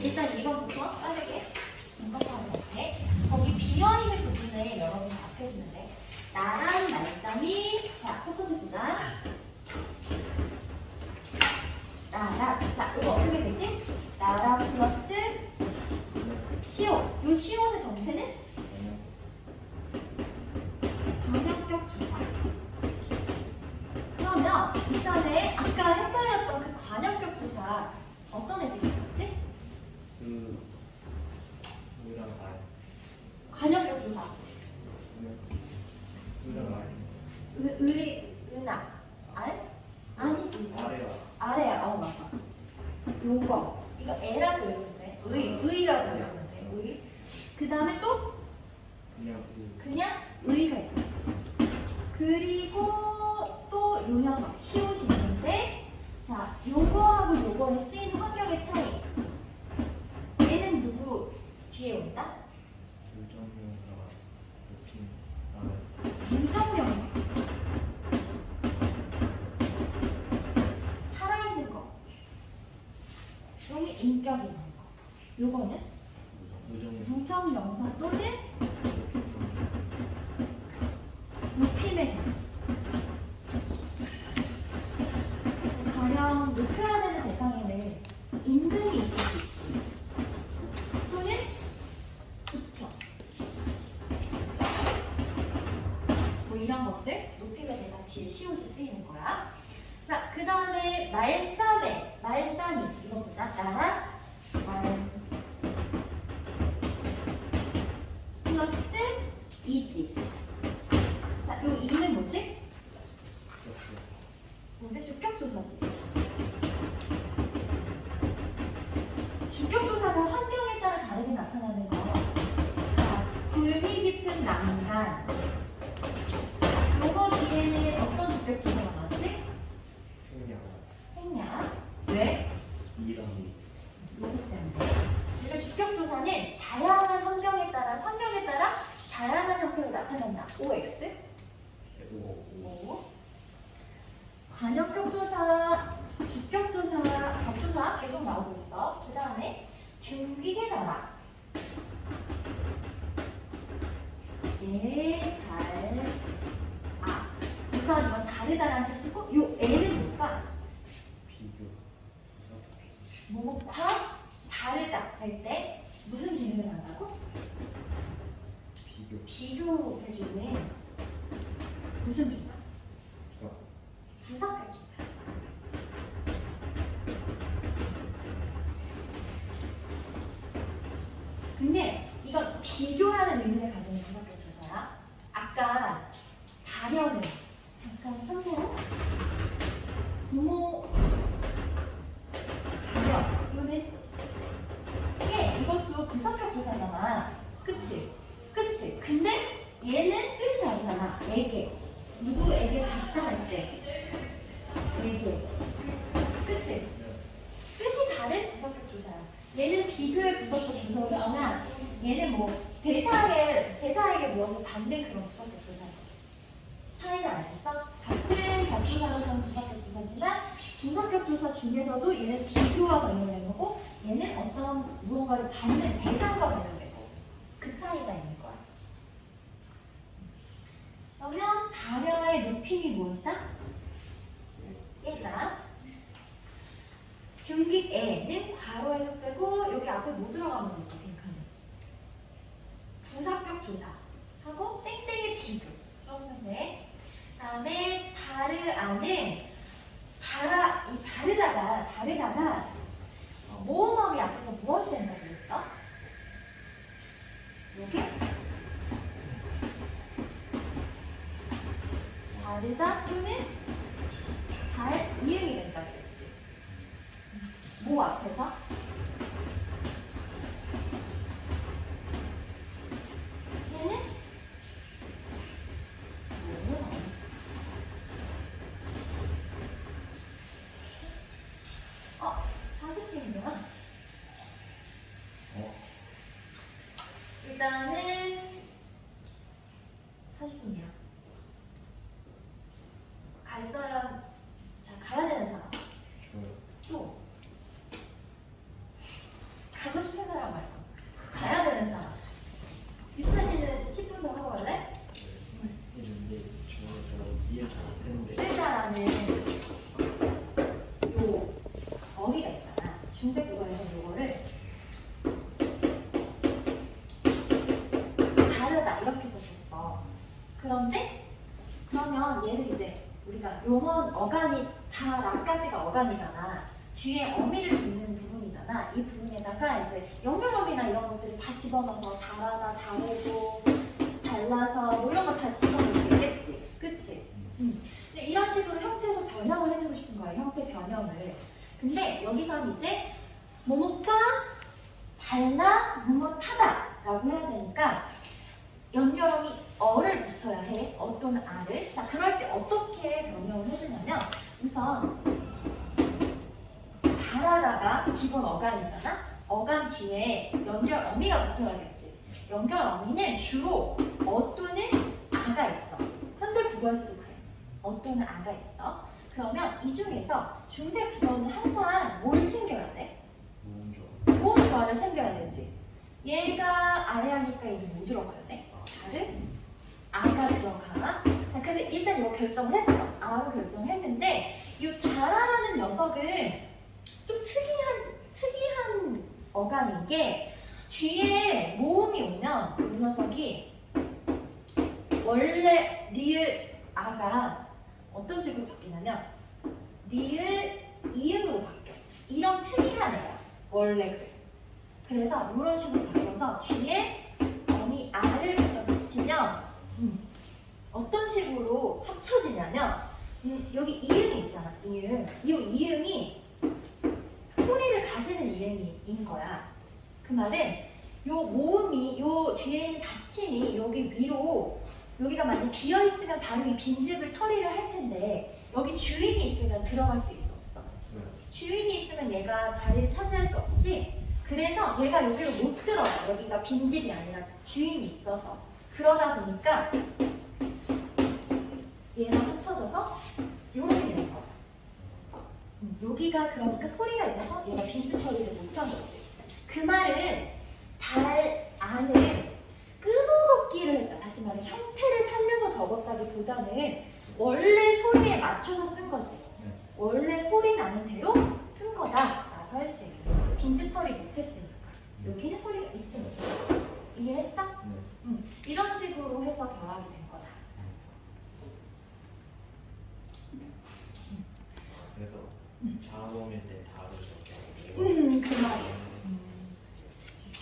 일단 이번부터 빠르게 공부하는 건데 거기 비어있는 부분에 여러분이 답해주면 돼. 나랑 말썽이 자, 첫 번째 보자. 나랑 자, 이거 어떻게 되지? 나랑 플러스 시옷. 요 시옷의 정체는 관역격 조사. 그러면 이전에 아까 헷갈렸던 그 관역격 조사 어떤 애들이 그 관역격 조사. 의, 의, 은하. 알? 아니지. 아래야 아래야. 어, 맞아. 요거. 이거 애라고 읽는데. 의, 의라고 읽는데. 의. 그 다음에 또 그냥 그 그냥 의가 있었지. 그리고 또 요 녀석 시옷이 있는데 자 요거하고 요거에 쓰인 환경의 차이. 얘는 누구 뒤에 온다? 결정명사가 높인 아래 유정명사. 살아있는 거. 여기 인격 있는 거. 요거는 우정 무정 명사 또는 높임의 대상. 가령 높여야 되는 대상에는 임금이 있을 수 있지. 또는 부처. 뭐 이런 것들 높임의 대상 뒤에 시옷이 쓰이는 거야. 자, 그 다음에 말싸매, 말싸미 이거 보자. 나랑 말 플러스 이지. 자, 요 이는 뭐지? 뭐지? 주격조사지. 주격조사가 환경에 따라 다르게 나타나는 거. 자, 굴미 깊은 난간. 요거 뒤에는 어떤 주격조사가 나왔지? 생략 생략. 왜? 이랑이 요거 때문에. 그러니까 주격조사는 다양한 환경에 따라, 환경에 따라 다양한 형태로 나타난다. OX. 해도 오. 관역격 조사, 주격 조사, 격조사 계속 나오고 있어. 그 다음에 균기계 나라. 예, 달, 아. 우선 이건 다르다라는 뜻이고, 요 애는 뭘까? 비교 뭐과 다르다 할 때 무슨 기능을 한다고? 비교 비교해주는 무슨 조사? 수학 분석할 조사. 근데 이건 비교라는 의미를 가지는 분석할 조사야. 아까 가려는 잠깐 참고로 부모 가려 이거는 이게 이것도 분석학 조사잖아. 그치? 그치? 근데 얘는 뜻이 다르잖아. 에게 누구에게 할 때. 에게. 그치? 뜻이 다른 부석격 조사야. 얘는 비교의 부석격 조사지만 얘는 뭐 대사에 대사에게 무엇을 받는 그런 부석격 조사인 거지. 차이를 알겠어? 같은 격조사로 는 부석격 조사지만 부석격 조사 중에서도 얘는 비교와 관련된 거고 얘는 어떤 무언가를 받는 대상과 관련된 거고 그 차이가 있는 거야. 그러면 가려의 높임이 무엇이다? 얘가 균깃에는 괄호 해석되고 여기 앞에 뭐 들어가면 될까 부사격 조사 하고 땡땡의 비교 써주면 돼 다음에 다르아는 다라 이 다르다가 다르다가 어, 모음어미 앞에서 무엇이 된다고 했어? 요게 다르다 또는 달 이응이 된다고 했지 뭐 앞에서? 얘는 뭐는 없는 어, 40분이잖아. 어? 일단은 40분이야. 갈 사람, 자, 가야 되는 사람. 저요 또. 자, 용언 어간이 다 라까지가 어간이잖아. 뒤에 어미를 붙는 부분이잖아. 이 부분에다가 이제 연결어미나 이런 것들을 다 집어넣어서 달아나 다르고 달라서 뭐 이런 거 다 집어넣을 수 있겠지. 그치? 음. 근데 이런 식으로 형태에서 변형을 해주고 싶은 거야. 형태 변형을. 근데 여기선 이제 뭐뭐가 달라 뭐뭐하다라고 해야 되니까 연결어미 어를 붙여야 해. 어 또는 아를. 자, 그럴 때 어떻게 변형을 해주냐면 우선 달아다가 기본 어간이잖아. 어간 뒤에 연결 어미가 붙어야겠지. 연결 어미는 주로 어 또는 아가 있어. 현대 국어에서도 그래. 어 또는 아가 있어. 그러면 이 중에서 중세 국어는 항상 뭘 챙겨야 돼? 모음조. 모음 조화를 챙겨야 되지. 얘가 아래 하니까 이게 뭐 들어가야 돼? 다를? 아가 들어가. 자, 근데 일단 이거 결정을 했어. 아로 결정을 했는데 이 다라라는 녀석은 좀 특이한 특이한 어감인 게 뒤에 모음이 오면 이 녀석이 원래 리을 아가 어떤 식으로 바뀌냐면 리을 이음으로 바뀌어. 이런 특이한 애야. 원래 그래. 그래서 이런 식으로 바뀌어서 뒤에 어미 아를 붙이면 음, 어떤 식으로 합쳐지냐면 음, 여기 이음이 있잖아. 이음. 이 이음이 소리를 가지는 이음인 거야. 그 말은 요 모음이 요 뒤에 있는 받침이 여기 위로 여기가 만약 비어 있으면 바로 이 빈집을 털이를 할 텐데 여기 주인이 있으면 들어갈 수 있어 없어? 네. 주인이 있으면 얘가 자리를 차지할 수 없지. 그래서 얘가 여기로 못 들어가. 여기가 빈집이 아니라 주인이 있어서. 그러다 보니까 얘랑 합쳐져서 이렇게 되는 거야. 음, 여기가 그러니까 소리가 있어서 얘가 빈집 처리를 못한 거지. 그 말은 달 안은 끊어적기를 했다. 다시 말해 형태를 살려서 적었다기보다는 원래 소리에 맞춰서 쓴 거지. 네. 원래 소리 나는 대로 쓴 거다라고 할 수 있는. 빈집털이 못했으니까 여기는 소리가 있으니까 이해했어? 이런 식으로 해서 결합이 된 거다. 그래서 자음일 때 다를 적게. 음, 그 말이야. 음.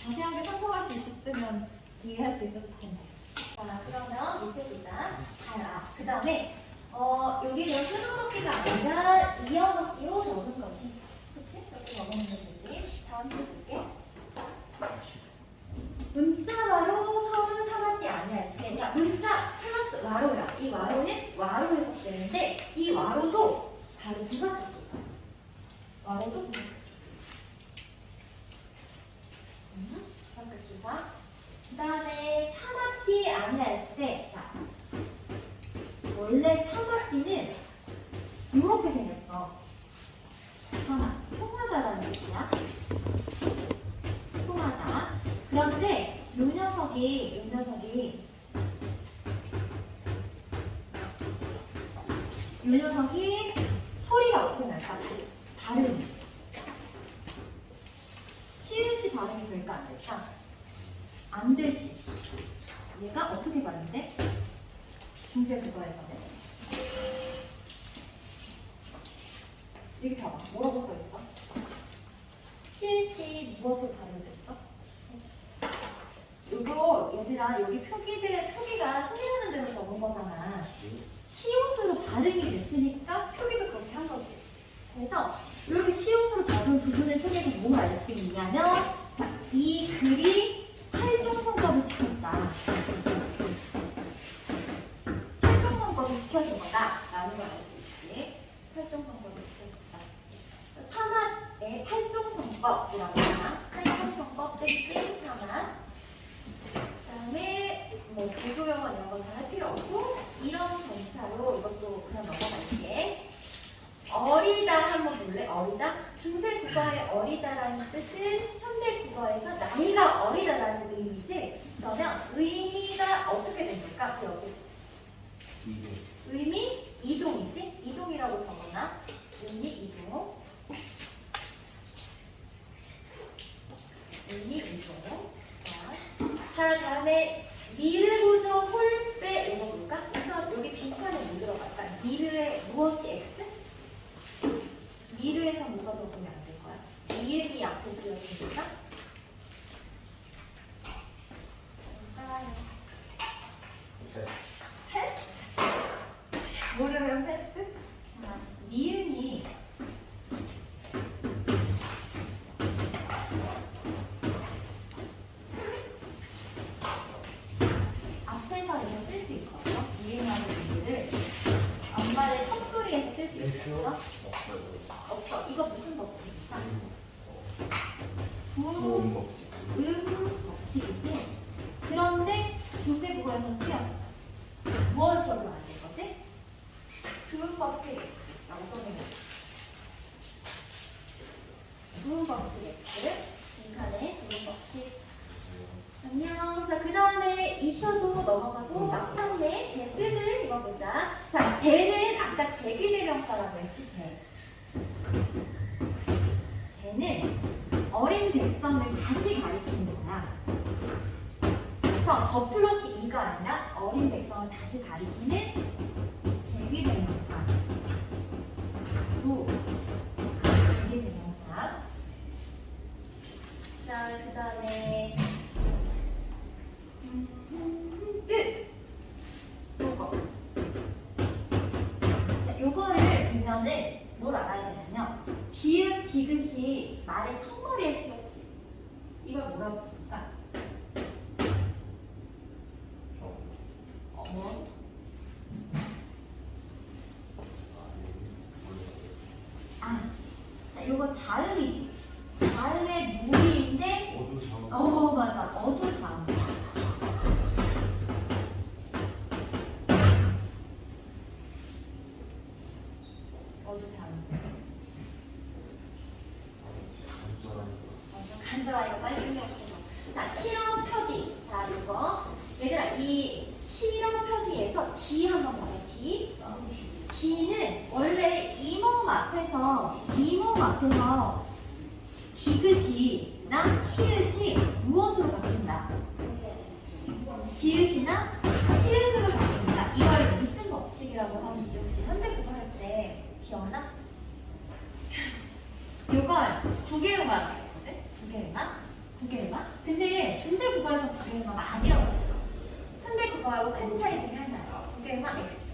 자세하게 설명할 수 있었으면 이해할 수 있었을 텐데. 자, 그러면 밑에 보자. 달아. 그 다음에 어, 여기는 끊어적기가 아니라 이어적기로 적은 거지. 그치? 이렇게 적으면 되지. 다음 주 볼게. 문자와로 서울 사관띠 아니할세. 자, 문자 플러스 와로야. 이 와로는 와로 해석되는데 이 와로도 바로 부사격조사. 와로도 부사격조사. 음, 부사격조사. 그 다음에 사마띠 아니할세. 자, 원래 사마띠는 이렇게 생겼어. 사마, 통하다라는 뜻이야. 통하다. 그런데 요 녀석이 요 녀석이 요 녀석이 소리가 어떻게 날까? 발음 시은시 발음이 될까 안 될까? 안 되지 얘가 어떻게 발음돼? 중세 국어에서는 여기 봐봐 뭐라고 써있어? 시은시 무엇을 발음됐어? 이거 얘들아 여기 표기들 표기가 소리나는 대로 적은 거잖아. 시옷으로 발음이 됐으니까 표기도 그렇게 한 거지. 그래서 이렇게 시옷으로 적은 부분을 통해서 뭘 알 수 있냐면 자, 이 글이 활종성법을 지켰다. 활종성법을 지켜준 거다라는 걸 알 수 있지. 활종성법을 지켜줬다. 사맛의 활종성법이라고 하나? 활종성법 땡땡 사맛. 그다음에 뭐 구조영어 이런 건 다 할 필요 없고 이런 전차로 이것도 그냥 넘어갈게. 어리다 한번 볼래? 어리다? 중세 국어의 어리다라는 뜻은 현대 국어에서 나이가 어리다라는 의미지. 그러면 의미가 어떻게 된 걸까? 그 여기 이게 의미 이동이지? 이동이라고 적어놔. 의미 이동. 의미 이동. 자, 자 다음에 니르 찾을 수 있어? 없어. 이거 무슨 법칙? 두음 법칙. 법칙이지. 그런데 교재국어에서 쓰였어. 무엇이 올라와야 될 거지? 두음 법칙이라고 써놓은 거지. 두음 법칙 X. 인간의 두음 법칙 안녕. 자, 그 다음에 이셔도 넘어가고 막창내 제뜻을 읽어보자. 자, 쟤는 아까 제기대명사라고 했지, 제. 제는 어린 백성을 다시 가리키는 거야. 그래서 저 플러스 이가 아니라 어린 백성을 다시 가리키는 제기대명사. 또 제기대명사. 자, 그 다음에 Baju bayi. 9개인가? 9개인가? 근데 중세 국어에서 9개인가 아니라고 했어. 현대 국어하고 큰 차이 중에 하나예요. 9개인가 X.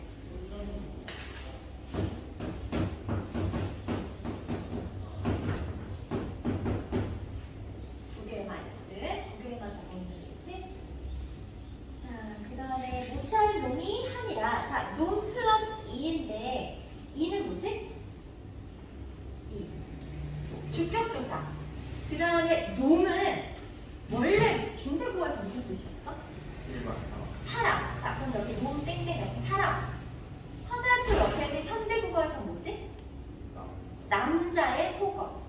남자의 속어.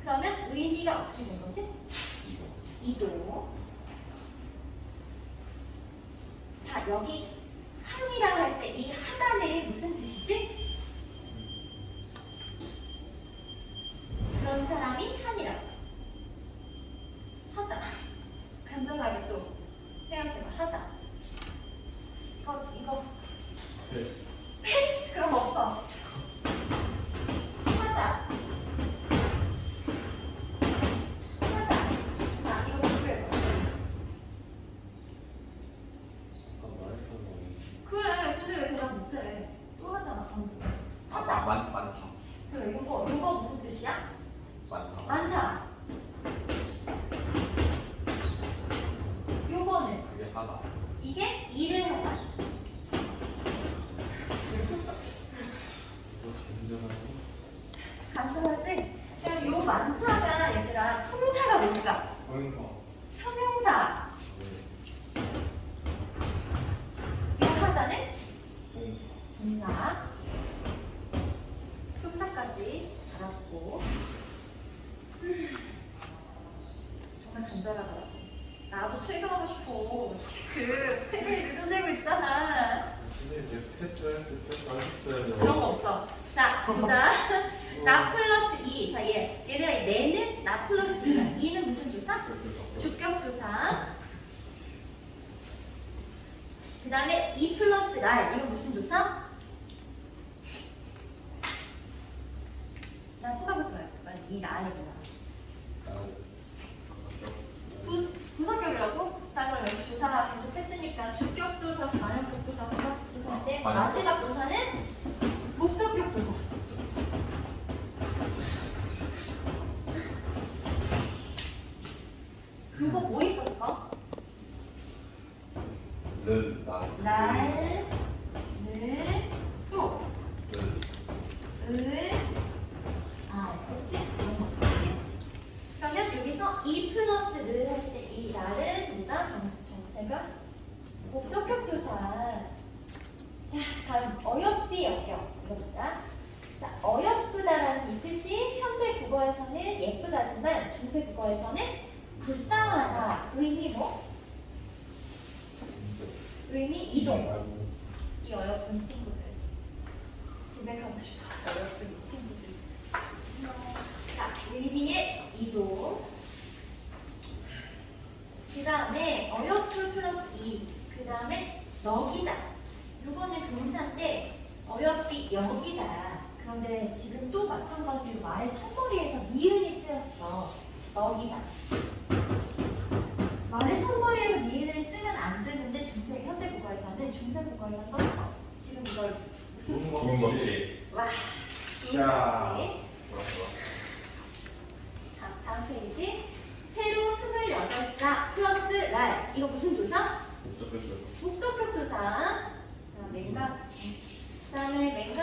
그러면 의미가 어떻게 되는 거지? 이동. 자, 여기 Thank you. 그런 거 없어. 자, 보자. 나풀 그거 뭐 있었어? 는, 나, 날 2도 그 다음에 어여풀 플러스 2, 그 다음에 너기다. 요거는 동사인데 어여풀이 여기다. 그런데 지금 또 마찬가지로 말의 첫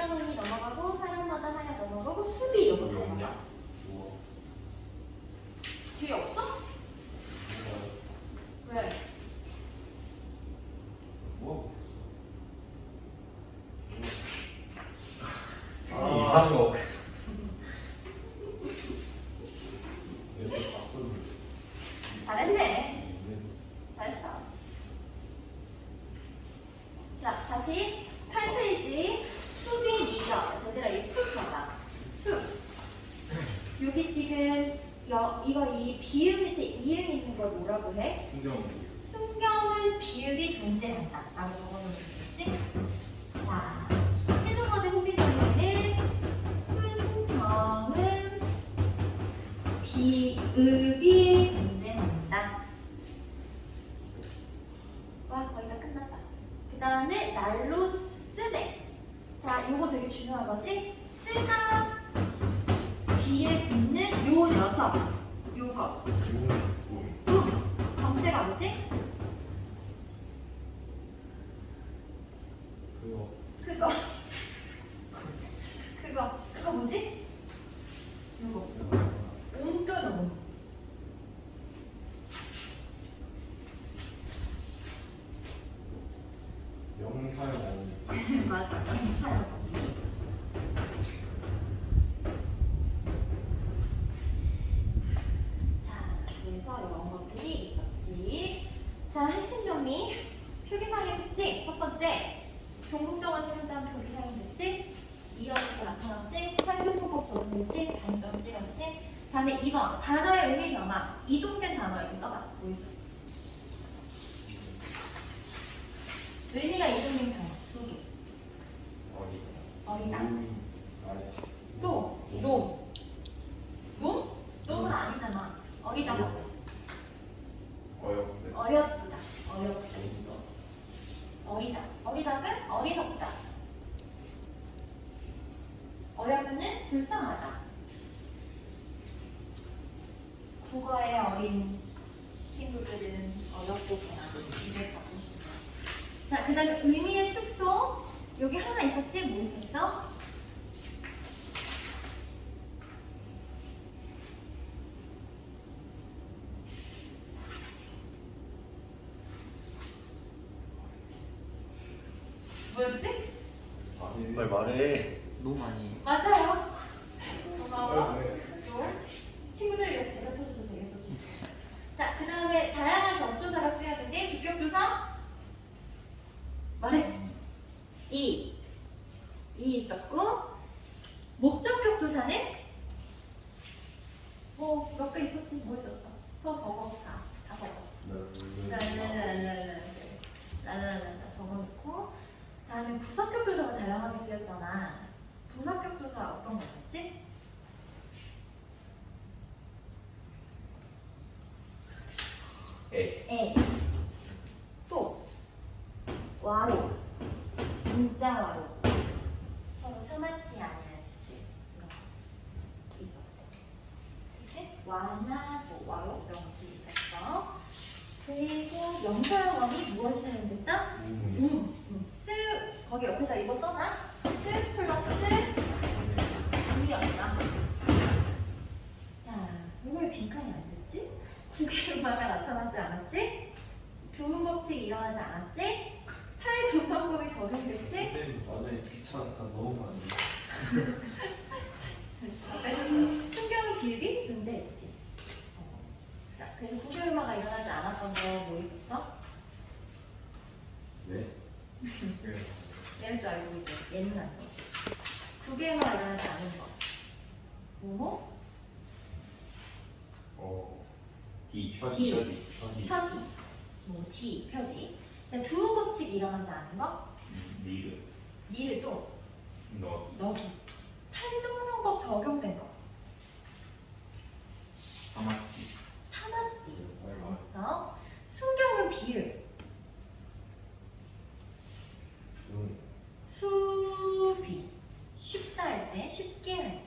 800원이 넘어가 아, 나도 저거는 찍. 見たの 뭐였지? 빨리 말해. 너무 많이 맞아요. 고마워. 요. 친구들이었어. 대답해줘도 되겠어, 진짜. 자, 그 다음에 다양한 경조사가 쓰였는데, 주격조사? 말해. 이. 이 있었고, 목적격 조사는? 뭐, 어, 몇개 있었지? 뭐 있었어? 저 저거 다, 다 적어. 라라라라라. 라라라라 적어놓고, 다음에 부사격 조사가 다양하게 쓰였잖아. 부사격 조사 어떤 거 있었지? 에. 에. 또 와로. 문자 와로. 서로 스마티 아니야. 있었고. 그치? 와나 얘는 줄 알고 이제 얘는 알죠. 두 개만 일어나지 않은 거. 뭐뭐? 어, D 편 D. 편 D 편, 뭐 D, 표디. 두 법칙 일어나지 않은 것. 리르 니를 또 너 너기. 판정성법 적용된 것. 사마티 사마띠. 됐어. 순경은 비율. 수비. 쉽다 할 때 쉽게 할 때.